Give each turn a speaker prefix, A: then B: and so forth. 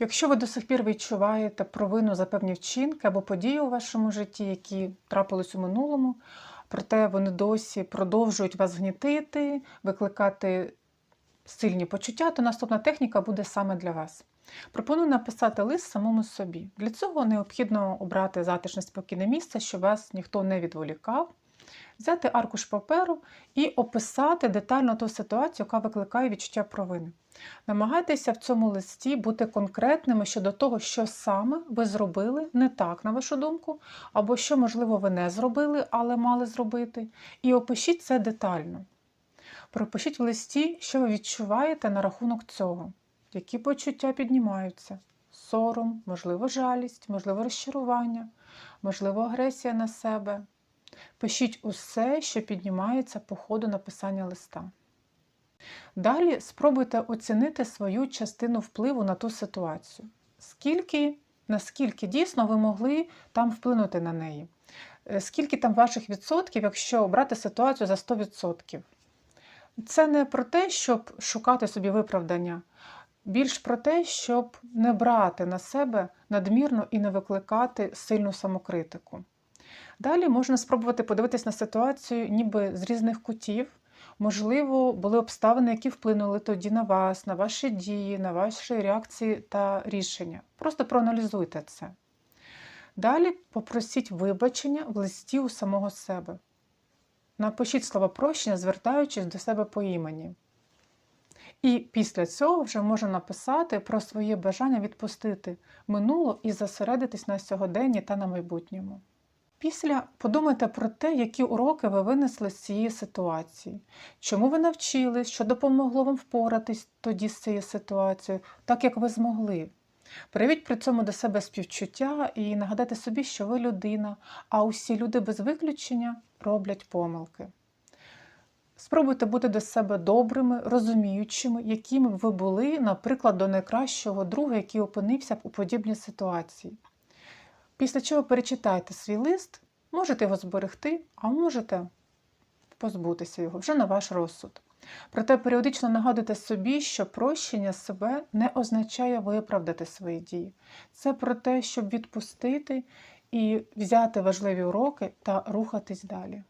A: Якщо ви до сих пір відчуваєте провину за певні вчинки або події у вашому житті, які трапились у минулому, проте вони досі продовжують вас гнітити, викликати сильні почуття, то наступна техніка буде саме для вас. Пропоную написати лист самому собі. Для цього необхідно обрати затишне спокійне місце, щоб вас ніхто не відволікав, взяти аркуш паперу і описати детально ту ситуацію, яка викликає відчуття провини. Намагайтеся в цьому листі бути конкретними щодо того, що саме ви зробили не так, на вашу думку, або що, можливо, ви не зробили, але мали зробити. І опишіть це детально. Пропишіть в листі, що ви відчуваєте на рахунок цього, які почуття піднімаються: сором, можливо, жалість, можливо, розчарування, можливо, агресія на себе. Пишіть усе, що піднімається по ходу написання листа. Далі спробуйте оцінити свою частину впливу на ту ситуацію. Скільки, наскільки дійсно ви могли там вплинути на неї? Е, Скільки там ваших відсотків, якщо обрати ситуацію за 100%? Це не про те, щоб шукати собі виправдання, більш про те, щоб не брати на себе надмірно і не викликати сильну самокритику. Далі можна спробувати подивитись на ситуацію ніби з різних кутів. Можливо, були обставини, які вплинули тоді на вас, на ваші дії, на ваші реакції та рішення. Просто проаналізуйте це. Далі попросіть вибачення в листі у самого себе. Напишіть слова прощення, звертаючись до себе по імені. І після цього вже можна написати про своє бажання відпустити минуло і зосередитись на сьогоденні та на майбутньому. Після подумайте про те, які уроки ви винесли з цієї ситуації, чому ви навчились, що допомогло вам впоратись тоді з цією ситуацією, так як ви змогли. Проявіть при цьому до себе співчуття і нагадайте собі, що ви людина, а усі люди без виключення роблять помилки. Спробуйте бути до себе добрими, розуміючими, якими б ви були, наприклад, до найкращого друга, який опинився б у подібній ситуації. Після чого перечитайте свій лист, можете його зберегти, а можете позбутися його вже на ваш розсуд. Проте періодично нагадуйте собі, що прощення себе не означає виправдати свої дії. Це про те, щоб відпустити і взяти важливі уроки та рухатись далі.